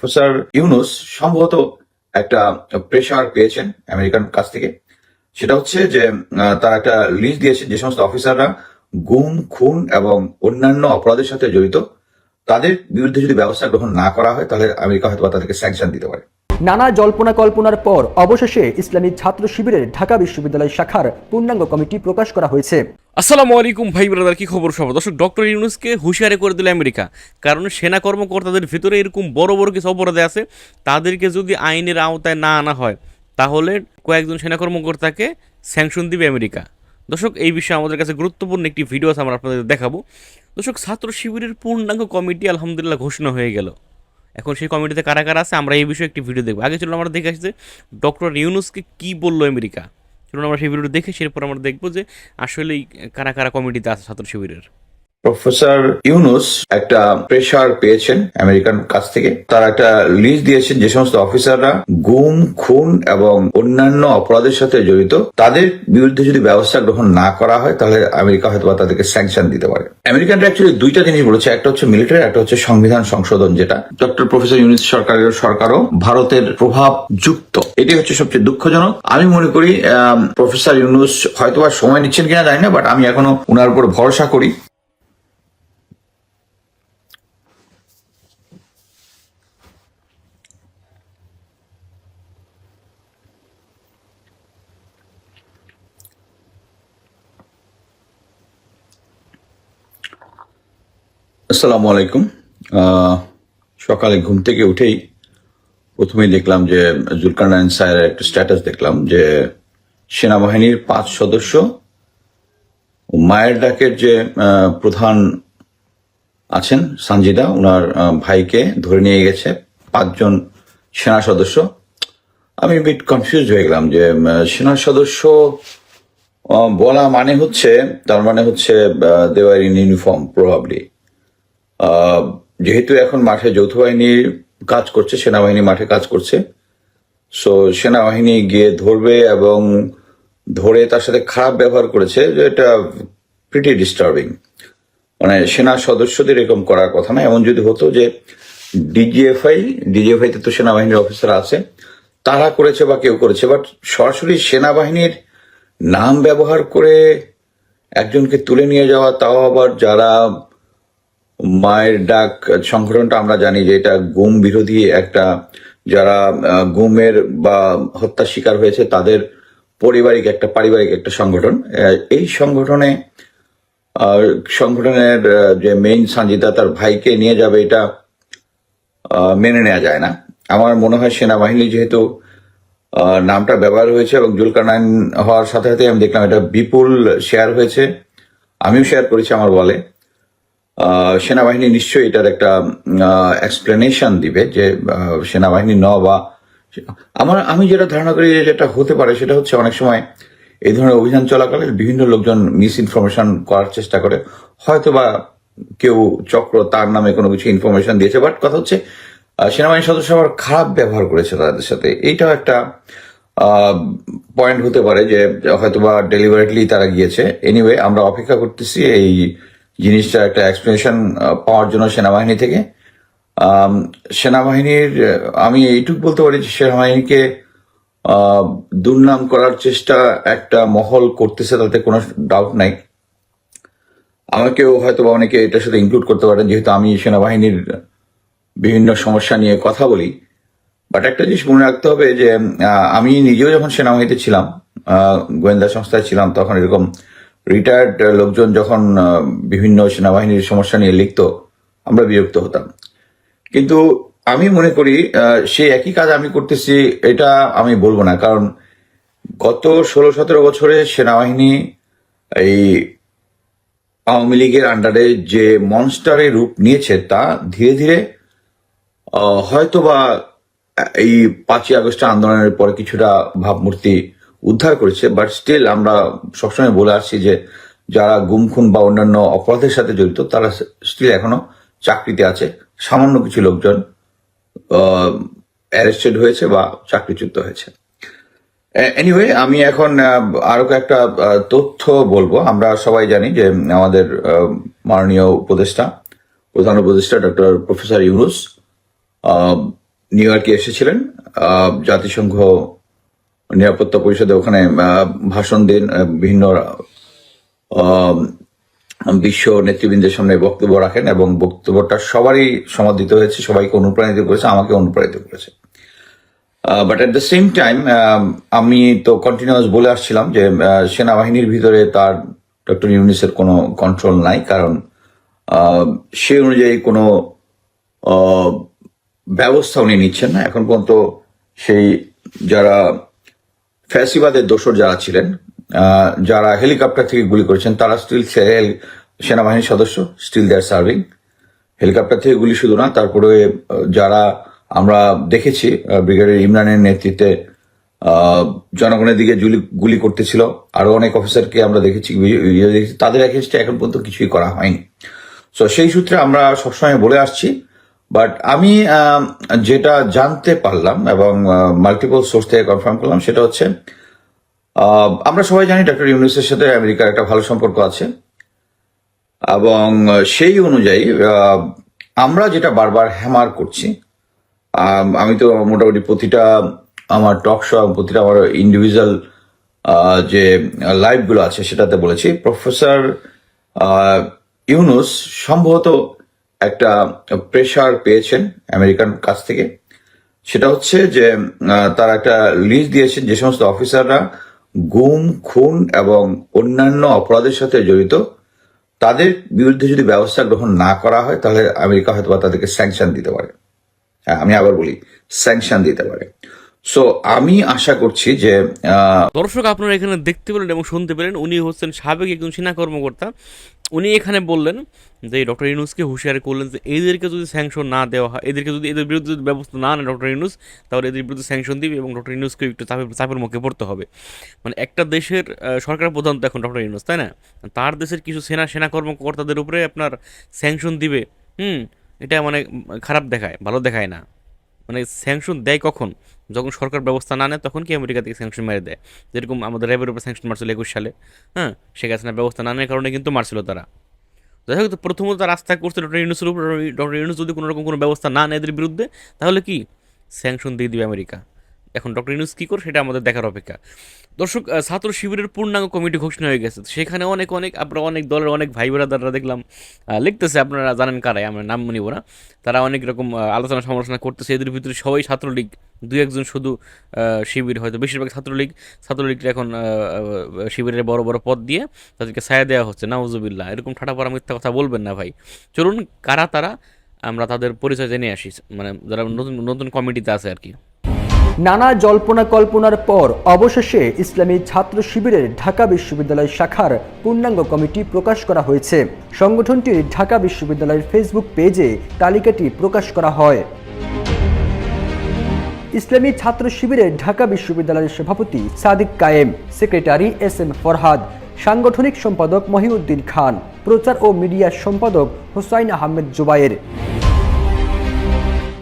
Professor Yunus সম্ভবত একটা pressure পেয়েছেন আমেরিকান কাছ থেকে। সেটা হচ্ছে যে তারা একটা লিস্ট দিয়েছে যে সমস্ত অফিসাররা গুম, খুন এবং অন্যান্য অপরাধের সাথে জড়িত। তাদের বিরুদ্ধে যদি ব্যবস্থা গ্রহণ না করা হয়, তাহলে আমেরিকা হয়তো তাদেরকে স্যাংশন দিতে পারে। নানা জল্পনা কল্পনার পর অবশেষে ইসলামী ছাত্র শিবিরের ঢাকা বিশ্ববিদ্যালয় শাখার পূর্ণাঙ্গ কমিটি প্রকাশ করা হয়েছে। আসসালামু আলাইকুম ভাই ব্রাদার, কি খবর সব দর্শক, ডক্টর ইউনুসকে হুঁশিয়ারি করে দিল আমেরিকা। কারণ সেনা কর্মকর্তাদের ভিতরে এরকম বড় বড় কিছু অপরাধে আছে, তাদেরকে যদি আইনের আওতায় না আনা হয়, তাহলে কয়েকজন সেনা কর্মকর্তাকে স্যাংশন দিবে আমেরিকা। দর্শক, এই বিষয়ে আমাদের কাছে গুরুত্বপূর্ণ একটি ভিডিও আছে, আমরা আপনাদের দেখাবো। দর্শক, ছাত্র শিবিরের পূর্ণাঙ্গ কমিটি আলহামদুলিল্লাহ ঘোষণা হয়ে গেল। এখন সেই কমিটিতে কারা কারা আছে, আমরা এই বিষয়ে একটি ভিডিও দেখব। আগে চলুন আমরা দেখে আসছি ডক্টর ইউনুসকে কী বলল আমেরিকা? চলুন আমরা সেই ভিডিওটা দেখে, সেরপর আমরা দেখব যে আসলেই কারা কারা কমিটিতে আছে ছাত্র শিবিরের। প্রফেসর ইউনুস একটা প্রেশার পেয়েছেন আমেরিকান কাছ থেকে। তারা একটা লিস্ট দিয়েছেন যে সমস্ত অফিসাররা গুম, খুন এবং অন্যান্য অপরাধের সাথে জড়িত। তাদের বিরুদ্ধে যদি ব্যবস্থা গ্রহণ না করা হয়, তাহলে আমেরিকা হয়তো তাদেরকে স্যাংশন দিতে পারে। আমেরিকানরা অ্যাকচুয়ালি দুইটা জিনিস বলেছে, একটা হচ্ছে মিলিটারি একটা হচ্ছে সংবিধান সংশোধন যেটা। ডক্টর প্রফেসর ইউনুস সরকারের সরকারও ভারতের প্রভাব যুক্ত। এটি হচ্ছে সবচেয়ে দুঃখজনক। আমি মনে করি প্রফেসর ইউনুস হয়তোবা সময় নিচ্ছেন কিনা জানি না বাট আমি এখনও ওনার উপর ভরসা করি। আসসালামু আলাইকুম। সকালে ঘুম থেকে উঠেই প্রথমেই দেখলাম যে জুলকারনাইন স্যারের একটা স্ট্যাটাস দেখলাম যে সেনাবাহিনীর পাঁচ সদস্য মায়ের ডাকের যে প্রধান আছেন সঞ্জিদা ওনার ভাইকে ধরে নিয়ে গেছে পাঁচজন সেনা সদস্য। আমি বিট কনফিউজ হয়ে গেলাম যে সেনা সদস্য বলা মানে হচ্ছে, তার মানে হচ্ছে দেওয়ার ইন ইউনিফর্ম প্রভাবলি যেহেতু এখন মাঠে যৌথ বাহিনীর কাজ করছে, সেনাবাহিনী মাঠে কাজ করছে সো সেনাবাহিনী গিয়ে ধরবে এবং ধরে তার সাথে খারাপ ব্যবহার করেছে এটা প্রিটি ডিস্টার্বিং মানে সেনা সদস্যদের এরকম করার কথা না। এমন যদি হতো যে ডিজিএফআই ডিজিএফআই তে তো সেনাবাহিনীর অফিসার আছে, তারা করেছে বা কেউ করেছে বাট সরাসরি সেনাবাহিনীর নাম ব্যবহার করে একজনকে তুলে নিয়ে যাওয়া, তাও আবার যারা মায়ের ডাক সংগঠনটা আমরা জানি যে এটা গুম বিরোধী একটা, যারা গুমের বা হত্যা শিকার হয়েছে তাদের পারিবারিক একটা পারিবারিক একটা সংগঠন এই সংগঠনে সংগঠনের যে মেইন সানজিদা তার ভাইকে নিয়ে যাবে এটা মেনে নেওয়া যায় না। আমার মনে হয় সেনাবাহিনী যেহেতু নামটা ব্যবহার হয়েছে এবং জুলকারনাইন হওয়ার সাথে সাথে আমি দেখলাম এটা বিপুল শেয়ার হয়েছে। আমিও শেয়ার করেছি, আমার বলে সেনাবাহিনী নিশ্চয়ই এটার একটা এক্সপ্লেনেশন দিবে যে সেনাবাহিনী ন বা আমার আমি যেটা ধারণা করি যেটা হতে পারে সেটা হচ্ছে অনেক সময় এই ধরনের অভিযান চলাকালে বিভিন্ন লোকজন মিস ইনফরমেশন করার চেষ্টা করে। হয়তো বা কেউ চক্র তার নামে কোনো কিছু ইনফরমেশন দিয়েছে বাট কথা হচ্ছে আহ, সেনাবাহিনী সদস্য আবার খারাপ ব্যবহার করেছে তাদের সাথে। এইটাও একটা পয়েন্ট হতে পারে যে হয়তোবা ডেলিভারেটলি তারা গিয়েছে। এনিওয়ে আমরা অপেক্ষা করতেছি এই জিনিসটা একটা এক্সপ্লেনেশন পাওয়ার জন্য সেনাবাহিনী থেকে। সেনাবাহিনীর আমি এইটুকু বলতে পারি যে সেনাবাহিনীকে দুর্নাম করার চেষ্টা একটা মহল করতেছে তাতে কোনো ডাউট নাই। আমাকেও হয়তো বা অনেকে এটার সাথে ইনক্লুড করতে পারেন, যেহেতু আমি সেনাবাহিনীর বিভিন্ন সমস্যা নিয়ে কথা বলি। বাট একটা জিনিস মনে রাখতে হবে যে আমি নিজেও যখন সেনাবাহিনীতে ছিলাম গোয়েন্দা সংস্থায় ছিলাম, তখন এরকম রিটায়ার্ড লোকজন যখন বিভিন্ন সেনাবাহিনীর সমস্যা নিয়ে লিখত আমরা বিরক্ত হতাম। কিন্তু আমি মনে করি সেই একই কাজ আমি করতেছি, এটা আমি বলব না। কারণ গত ষোলো সতেরো বছরে সেনাবাহিনী এই আওয়ামী লীগের আন্ডারে যে মনস্টারের রূপ নিয়েছে, তা ধীরে ধীরে হয়তোবা এই পাঁচই আগস্ট আন্দোলনের পরে কিছুটা ভাবমূর্তি উদ্ধার করেছে বাট স্টিল আমরা সবসময় বলে আসছি যে যারা গুম খুন বা অন্যান্য অপরাধের সাথে জড়িত, তারা স্টিল এখনও চাকরিতে আছে। সামান্য কিছু লোকজন অ্যারেস্টেড হয়েছে বা চাকরিচ্যুত হয়েছে। এনিওয়ে আমি এখন আরও কয়েকটা তথ্য বলব। আমরা সবাই জানি যে আমাদের মাননীয় উপদেষ্টা, প্রধান উপদেষ্টা ডক্টর প্রফেসর ইউনুস নিউ ইয়র্কে এসেছিলেন। জাতিসংঘ নিরাপত্তা পরিষদে ওখানে ভাষণ দিন বিভিন্ন বিশ্ব নেতৃবৃন্দের সামনে বক্তব্য রাখেন এবং বক্তব্যটা সবারই সমাদিত হয়েছে, সবাইকে অনুপ্রাণিত করেছে, আমাকে অনুপ্রাণিত করেছে। But at the same time আমি তো কন্টিনিউয়াস বলে আসছিলাম যে সেনাবাহিনীর ভিতরে তার ডক্টর ইউনিসের কোনো কন্ট্রোল নাই, কারণ সে অনুযায়ী কোনো ব্যবস্থা উনি নিচ্ছেন না। এখন পর্যন্ত সেই যারা ফ্যাসিবাদের দোসর যারা ছিলেন যারা হেলিকপ্টার থেকে গুলি করেছেন তারা স্টিল সেনাবাহিনীর সদস্য স্টিল দেয়ার সার্ভিং হেলিকপ্টার থেকে গুলি শুধু না তারপরে যারা আমরা দেখেছি আহ, ব্রিগেডিয়ার ইমরানের নেতৃত্বে জনগণের দিকে গুলি করতেছিল। আরও অনেক অফিসারকে আমরা দেখেছি দেখেছি। তাদের এগেনস্টে এখন পর্যন্ত কিছুই করা হয়নি। সো সেই সূত্রে আমরা সবসময় বলে আসছি বাট আমি যেটা জানতে পারলাম এবং মাল্টিপল সোর্স থেকে কনফার্ম করলাম সেটা হচ্ছে আমরা সবাই জানি ডক্টর ইউনুসের সাথে আমেরিকার একটা ভালো সম্পর্ক আছে। এবং, সেই অনুযায়ী আমরা যেটা বারবার হ্যামার করছি আমি তো মোটামুটি প্রতিটা আমার টক শো এবং প্রতিটা আমার ইন্ডিভিজুয়াল যে লাইভগুলো আছে সেটাতে বলেছি। প্রফেসর ইউনুস সম্ভবত একটা প্রেশার পেয়েছেন আমেরিকান কাছ থেকে। সেটা হচ্ছে যে তারা একটা লিস্ট দিয়েছেন যে সমস্ত অফিসাররা গুম খুন এবং অন্যান্য অপরাধের সাথে জড়িত। তাদের বিরুদ্ধে যদি ব্যবস্থা গ্রহণ না করা হয় তাহলে আমেরিকা হয়তো তাদেরকে স্যাংশন দিতে পারে। হ্যাঁ, আমি আবার বলি স্যাংশন দিতে পারে। সো আমি আশা করছি যে দর্শক আপনারা এখানে দেখতে পেলেন এবং শুনতে পেলেন, উনি হচ্ছেন সাবেক একজন সেনা কর্মকর্তা। উনি এখানে বললেন যে, ডক্টর ইউনুসকে হুঁশিয়ারি করলেন যে, এদেরকে যদি স্যাংশন না দেওয়া হয়, এদেরকে যদি এদের বিরুদ্ধে যদি ব্যবস্থা না নেয় ডক্টর ইউনুস, তাহলে এদের বিরুদ্ধে স্যাংশন দিবে এবং ডক্টর ইউনুসকে একটু চাপের চাপের মুখে পড়তে হবে। মানে একটা দেশের সরকার প্রধান তো এখন ডক্টর ইউনুস, তাই না? তার দেশের কিছু সেনা সেনা কর্মকর্তাদের উপরে আপনার স্যাংশন দিবে, হুম? এটা মানে খারাপ দেখায়, ভালো দেখায় না। মানে স্যাংশন দেয় কখন? যখন সরকার ব্যবস্থা না নেয়, তখন কি আমেরিকা থেকে স্যাংশন মেরে দেয়? যেরকম আমাদের র্যাবের উপর স্যাংশন মারছিল একুশ সালে হ্যাঁ? শেখ হাসিনা ব্যবস্থা না নেওয়ার কারণে কিন্তু মারছিল তারা। যাই হোক প্রথমত তারা আস্থা করছে ডক্টর ইউনুসের উপর, ডক্টর ইউনুস যদি কোনো রকম কোনো ব্যবস্থা না নেয় এদের বিরুদ্ধে, তাহলে কি? স্যাংশন দিয়ে দিবে আমেরিকা। এখন ডক্টর ইউনুস কী করে, সেটা আমাদের দেখার অপেক্ষা। দর্শক ছাত্র শিবিরের পূর্ণাঙ্গ কমিটি ঘোষণা হয়ে গেছে। সেখানে অনেক অনেক আপনারা অনেক দলের অনেক ভাই ব্রাদাররা দেখলাম লিখতেছে, আপনারা জানেন কারাই, আমরা নাম নিব না তারা অনেক রকম আলোচনা সমালোচনা করতেছে। এদের ভিতরে সবাই ছাত্রলীগ দু একজন শুধু শিবির, হয়তো বেশিরভাগ ছাত্রলীগ। ছাত্রলীগটা এখন শিবিরের বড় বড় পদ দিয়ে তাদেরকে ছায়া দেওয়া হচ্ছে, নাউজুবিল্লাহ। এরকম ঠাটা পড়া মিথ্যা কথা বলবেন না ভাই। চলুন, কারা তারা, আমরা তাদের পরিচয় জেনে আসি। মানে যারা নতুন নতুন কমিটিতে আছে আর কি। নানা জল্পনা কল্পনার পর অবশেষে ইসলামী ছাত্র শিবিরের ঢাকা বিশ্ববিদ্যালয় শাখার পূর্ণাঙ্গ কমিটি প্রকাশ করা হয়েছে। সংগঠনটির ঢাকা বিশ্ববিদ্যালয়ের ফেসবুক পেজে তালিকাটি প্রকাশ করা হয়। ইসলামী ছাত্র শিবিরের ঢাকা বিশ্ববিদ্যালয়ের সভাপতি সাদিক কায়েম, সেক্রেটারি এস এম ফরহাদ, সাংগঠনিক সম্পাদক মহিউদ্দিন খান, প্রচার ও মিডিয়া সম্পাদক হোসাইন আহমেদ জুবায়ের।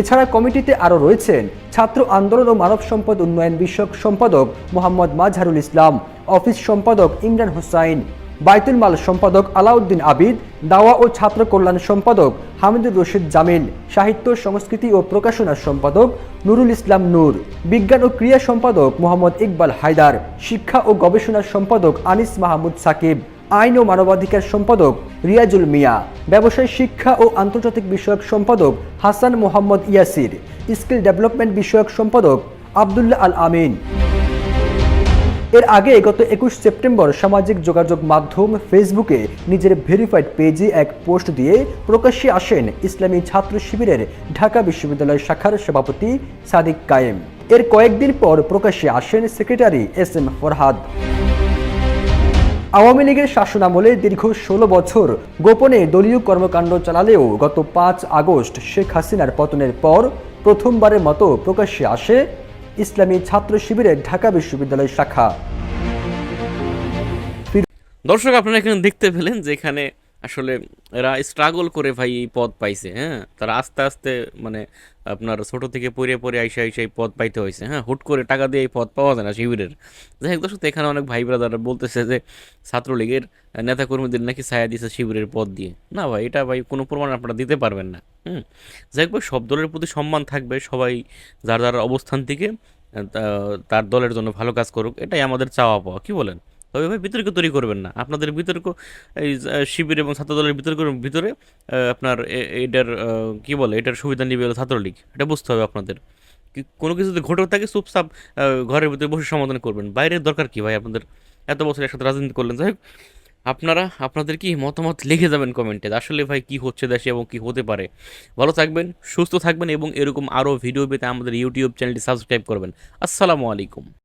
এছাড়া কমিটিতে আরও রয়েছেন ছাত্র আন্দোলন ও মানব সম্পদ উন্নয়ন বিষয়ক সম্পাদক মোহাম্মদ মাজহারুল ইসলাম, অফিস সম্পাদক ইমরান হোসাইন, বাইতুল মাল সম্পাদক আলাউদ্দিন আবিদ, দাওয়া ও ছাত্র কল্যাণ সম্পাদক হামিদুর রশিদ জামিল, সাহিত্য, সংস্কৃতি ও প্রকাশনা সম্পাদক নুরুল ইসলাম নূর, বিজ্ঞান ও ক্রিয়া সম্পাদক মোহাম্মদ ইকবাল হায়দার, শিক্ষা ও গবেষণা সম্পাদক আনিস মাহমুদ সাকিব। আইন ও মানবাধিকার সম্পাদক রিয়াজুল মিয়া, ব্যবসায় শিক্ষা ও আন্তর্জাতিক বিষয়ক সম্পাদক হাসান মোহাম্মদ ইয়াসির, স্কিল ডেভেলপমেন্ট বিষয়ক সম্পাদক আবদুল্লাহ আল আমিন। এর আগে গত একুশ সেপ্টেম্বর সামাজিক যোগাযোগ মাধ্যম ফেসবুকে নিজের ভেরিফাইড পেজে এক পোস্ট দিয়ে প্রকাশ্যে আসেন ইসলামী ছাত্র শিবিরের ঢাকা বিশ্ববিদ্যালয় শাখার সভাপতি সাদিক কায়েম। এর কয়েকদিন পর প্রকাশ্যে আসেন secretary S M Farhad. Awami লীগের শাসনামলে দীর্ঘ ষোলো বছর গোপনে দলীয় কর্মকাণ্ড চালালেও গত পাঁচ আগস্ট শেখ হাসিনার পতনের পর প্রথমবারের মতো প্রকাশ্যে আসে ইসলামী ছাত্র শিবিরের ঢাকা বিশ্ববিদ্যালয় শাখা। দর্শক, আপনারা এখানে দেখতে পেলেন যে এখানে আসলে এরা স্ট্রাগল করে ভাই এই পদ পাইছে হ্যাঁ? তারা আস্তে আস্তে মানে আপনার ছোট থেকে পড়ে পড়ে আইসা আইসা এই পদ পাইতে হয়েছে হ্যাঁ? হুট করে টাকা দিয়ে এই পদ পাওয়া যায় না শিবিরের। যাই হোক দর্শক, এখানে অনেক ভাই ব্রাদাররা বলতেছে যে ছাত্রলীগের নেতাকর্মীদের নাকি ছায়া দিয়েছে শিবিরের পদ দিয়ে। না ভাই, এটা ভাই কোনো প্রমাণ আপনারা দিতে পারবেন না, হুম? যাই হোক ভাই, সব দলের প্রতি সম্মান থাকবে, সবাই যার যার অবস্থান থেকে তার দলের জন্য ভালো কাজ করুক, এটাই আমাদের চাওয়া পাওয়া কি বলেন? তবে ভাই বিতর্ক তৈরি করবেন না। আপনাদের বিতর্ক, এই শিবির এবং ছাত্র দলের বিতর্কের ভিতরে আপনার এটার কি বলে, এটার সুবিধা নিবে ছাত্রলীগ। এটা বুঝতে হবে আপনাদের। কোনো কিছু যদি ঘটে থাকে, চুপচাপ ঘরের ভিতরে বসে সমাধান করবেন। বাইরের দরকার কি ভাই আপনাদের? এত বছর একসাথে রাজনীতি করলেন। যাই হোক, আপনারা, আপনাদের কি মতামত লিখে যাবেন কমেন্টে আসলে ভাই কি হচ্ছে দেশে এবং কি হতে পারে। ভালো থাকবেন, সুস্থ থাকবেন এবং এরকম আরও ভিডিও পেতে আমাদের ইউটিউব চ্যানেলটি সাবস্ক্রাইব করবেন। আসসালামু আলাইকুম।